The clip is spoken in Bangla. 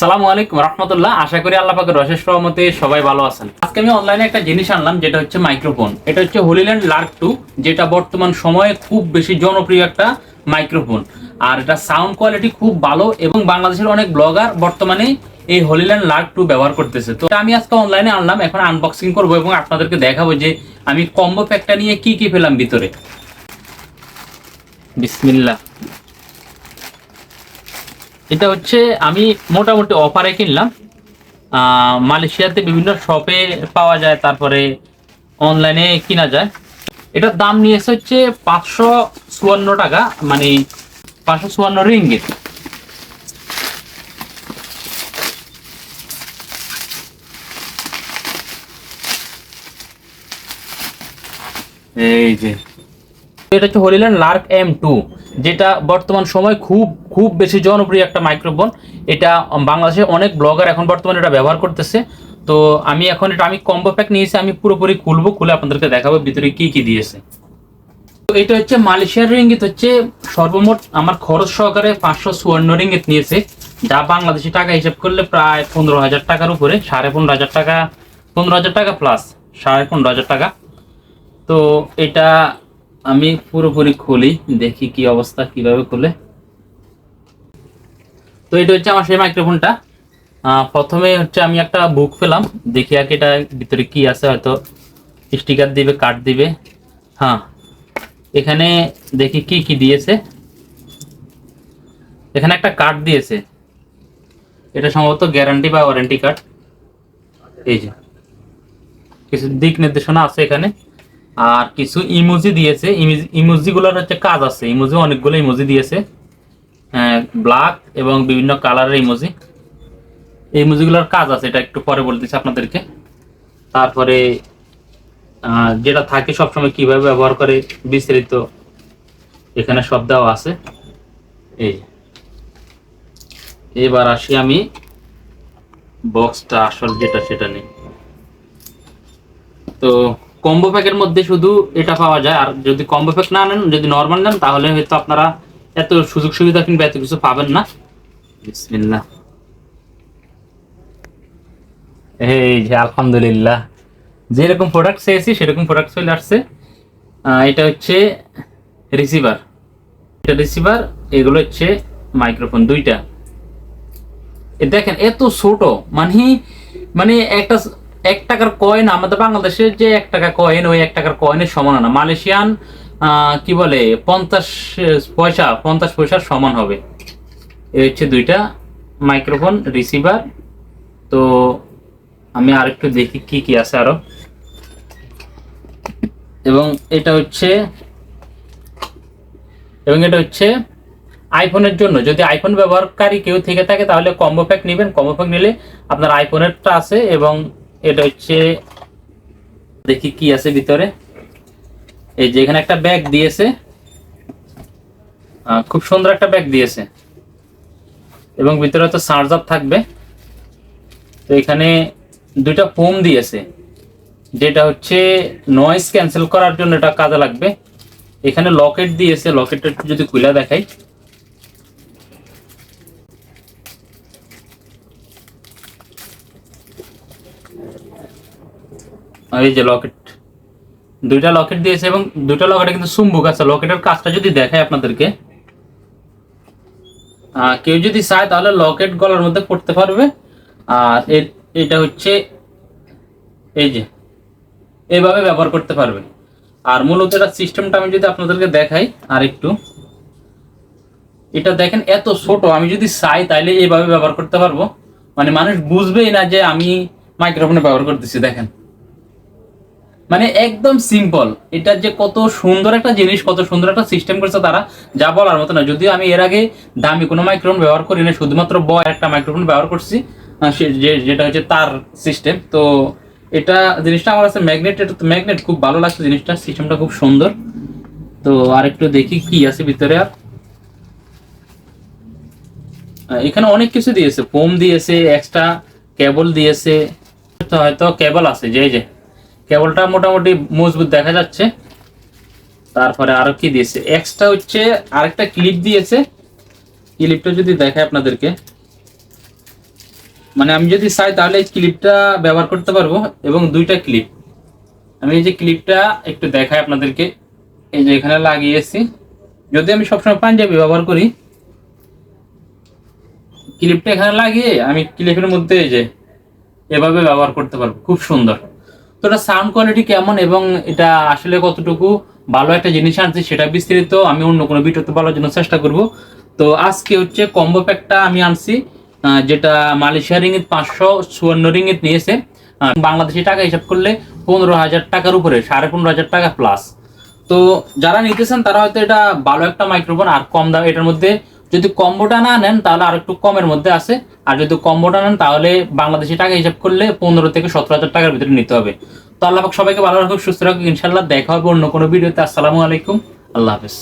সালামু আলাইকুম রহমতুল্লাহ। আশা করি আল্লাহ পাকের রহমতে সবাই ভালো আছেন। আজকে আমি অনলাইনে একটা জিনিস আনলাম, যেটা হচ্ছে মাইক্রোফোন এটা হচ্ছে হোলিল্যান্ড লার্ক টু যেটা বর্তমান সময়ে খুব বেশি জনপ্রিয় একটা মাইক্রোফোন আর এটা সাউন্ড কোয়ালিটি খুব ভালো এবং বাংলাদেশের অনেক ব্লগার বর্তমানে এই হোলিল্যান্ড লার্ক টু ব্যবহার করতেছে। তো আমি আজকে অনলাইনে আনলাম, এখন আনবক্সিং করব এবং আপনাদেরকে দেখাবো যে আমি কম্বো প্যাকটা নিয়ে কি কি পেলাম ভিতরে। বিসমিল্লাহ। এটা হচ্ছে আমি মোটামুটি অফারে কিনলাম। মালয়েশিয়াতে বিভিন্ন শপে পাওয়া যায়, তারপরে অনলাইনে কিনা যায়। এটার দাম নিয়েছে হচ্ছে পাঁচশো চুয়ান্ন টাকা মানে পাঁচশো চুয়ান্ন রিঙ্গিত। এই যে। এটা হচ্ছে হলিল্যান্ড লার্ক এম টু, যেটা বর্তমান সময় খুব খুব বেশি জনপ্রিয় একটা মাইক্রোফোন। এটা বাংলাদেশে অনেক ব্লগার এখন বর্তমানে এটা ব্যবহার করতেছে। তো আমি এখন এটা, আমি কম্বো প্যাক নিয়েছি, আমি পুরোপুরি খুলবো, খুলে আপনাদেরকে দেখাবো ভিতরে কি কি দিয়েছে। তো এটা হচ্ছে মালয়েশিয়ার রিঙ্গিত, হচ্ছে সর্বমোট আমার খরচ সহকারে পাঁচশো চুয়ান্ন রিঙ্গিত নিয়েছে। যা বাংলাদেশি টাকা হিসেব করলে প্রায় পনেরো হাজার টাকার উপরে, সাড়ে পনেরো হাজার টাকা, পনেরো হাজার টাকা প্লাস সাড়ে পনেরো হাজার টাকা। তো এটা আমি পুরোপুরি খুলি, দেখি কি অবস্থা, কীভাবে খুলে। তো এটা হচ্ছে আমার সেই মাইক্রোফোনটা প্রথমে হচ্ছে আমি একটা বুক পেলাম, দেখি কি এটা ভিতরে কি আছে, হয়তো স্টিকার দিবে কার্ড দিবে। হ্যাঁ এখানে দেখি কি কি দিয়েছে। এখানে একটা কার্ড দিয়েছে। এটা সম্ভবত গ্যারান্টি বা ওয়ারেন্টি কার্ড এই যে, কিছু দিক নির্দেশনা আছে এখানে। আর কিছু ইমোজি দিয়েছে। ইমোজি গুলোর হচ্ছে কাজ আছে। ইমোজি অনেকগুলো ইমোজি দিয়েছে। ব্ল্যাক এবং বিভিন্ন কালারের ইমোজি এই ইমোজিগুলোর কাজ আছে, এটা একটু পরে বলতেছি আপনাদেরকে। তারপরে যেটা থাকে সবসময় কীভাবে ব্যবহার করে বিস্তারিত এখানে সব দেওয়া আছে। এই। এবার আসি আমি বক্সটা আসল যেটা সেটা নেই তো কম্বো প্যাকের মধ্যে শুধু এটা পাওয়া যায়। আর যদি কম্বো প্যাক না নেন, যদি নর্মাল নেন, তাহলে হয়তো আপনারা এত সুযোগ সুবিধা কিংবা এত কিছু পাবেন না। বিসমিল্লাহ। এই যে আলহামদুলিল্লাহ। যেরকম প্রোডাক্ট চেয়েছি, সেরকম প্রোডাক্ট চলে আসছে। এটা হচ্ছে রিসিভার এটা রিসিভার এগুলো হচ্ছে মাইক্রোফোন দুইটা। দেখেন, এত ছোট। মানে মানে একটা এক টাকার কয়েন আমাদের বাংলাদেশের যে এক টাকা কয়েন ওই এক টাকার কয়েনের সমান না। মালয়েশিয়ান কি বলে, পঞ্চাশ পয়সা, পঞ্চাশ পয়সার সমান হবে। এই হচ্ছে দুইটা মাইক্রোফোন রিসিভার তো আমি আরেকটু দেখি কি কি আছে আরও। এবং এটা হচ্ছে, এবং এটা হচ্ছে আইফোনের জন্য। যদি আইফোন ব্যবহারকারী কেউ থেকে থাকে, তাহলে কম্বো প্যাক নেবেন। কম্বো প্যাক নিলে আপনার আইফোনেরটা আছে এবং এটা হচ্ছে, দেখি কি আছে ভিতরে। এই যে এখানে একটা ব্যাগ দিয়েছে। খুব সুন্দর একটা ব্যাগ দিয়েছে। এবং ভিতরে তো চার্জার থাকবে। তো এখানে দুইটা ফোম দিয়েছে। যেটা হচ্ছে নয়েজ ক্যান্সেল করার জন্য এটা কাজে লাগবে। এখানে লকেট দিয়েছে। লকেটটা যদি খুলে দেখাই। এই যে লকেট, দুইটা লকেট দিয়েছে এবং দুইটা লকেটে কিন্তু চুম্বুক আছে। লকেটের কাজটা যদি দেখায় আপনাদেরকে কেউ যদি চায় তাহলে লকেট গলার মধ্যে পড়তে পারবে। আর এটা হচ্ছে এই যে এইভাবে ব্যবহার করতে পারবে। আর মূলত এটা সিস্টেমটা আমি যদি আপনাদেরকে দেখাই আর একটু এটা দেখেন এত ছোট, আমি যদি চাই তাইলে এইভাবে ব্যবহার করতে পারব। মানে মানুষ বুঝবেই না যে আমি মাইক্রোফোনে ব্যবহার করতেছি, দেখেন। মানে একদম সিম্পল এটা যে কত সুন্দর একটা জিনিস, কত সুন্দর একটা সিস্টেম করেছে তারা, যা বলার মতো না যদিও আমি এর আগে দামি কোনো মাইক্রোফোন ব্যবহার করি না শুধুমাত্র বয় একটা মাইক্রোফোন ব্যবহার করছি যেটা হচ্ছে তার সিস্টেম তো এটা জিনিসটা আমার কাছে ম্যাগনেট এটা তো ম্যাগনেট খুব ভালো লাগছে জিনিসটা সিস্টেমটা খুব সুন্দর। তো আরেকটু দেখি কি আছে ভিতরে আর। এখানে অনেক কিছু দিয়েছে। ফোম দিয়েছে এক্সট্রা কেবল দিয়েছে, হয়তো কেবল আছে, যে যে। কেবলটা মোটামুটি মজবুত দেখা যাচ্ছে। তারপরে আরও কি দিয়েছে? এক্সট্রা হচ্ছে আরেকটা ক্লিপ দিয়েছে। ক্লিপটা যদি দেখায় আপনাদেরকে। মানে আমি যদি চাই তাহলে এই ক্লিপটা ব্যবহার করতে পারব এবং দুইটা ক্লিপ আমি এই যে ক্লিপটা একটু দেখাই আপনাদেরকে। এই যে এখানে লাগিয়েছি। যদি আমি সবসময় পাঞ্জাবি ব্যবহার করি ক্লিপটা এখানে লাগিয়ে আমি ক্লিপের মধ্যে এই যে এভাবে ব্যবহার করতে পারব। খুব সুন্দর। তো এটা সাউন্ড কোয়ালিটি কেমন এবং এটা আসলে কতটুকু ভালো একটা জিনিস আনছে সেটা বিস্তারিত আমি অন্য কোনো ভিডিওতে বলার জন্য চেষ্টা করব। তো আজকে হচ্ছে কম্বো প্যাকটা আমি আনছি যেটা মালয়েশিয়া রিঙ্গিত পাঁচশো চুয়ান্ন রিঙ্গিত নিয়েছে। বাংলাদেশি টাকা হিসাব করলে পনেরো হাজার টাকার উপরে, সাড়ে পনেরো হাজার টাকা প্লাস তো যারা নিতেছেন তারা হয়তো এটা ভালো একটা মাইক্রোফোন আর কম দাম, এটার মধ্যে যদি কম্বোটা না নেন, তাহলে আর একটু কমের মধ্যে আছে। আর যদি কম্বোটা নেন, তাহলে বাংলাদেশি টাকা হিসাব করলে পনেরো থেকে সতেরো হাজার টাকার ভিতরে নিতে হবে। তো আল্লাহ সবাইকে ভালো রাখুক, সুস্থ রাখুক ইনশাল্লাহ দেখা হবে অন্য কোনো ভিডিওতে। আসসালামু আলাইকুম। আল্লাহ হাফেজ।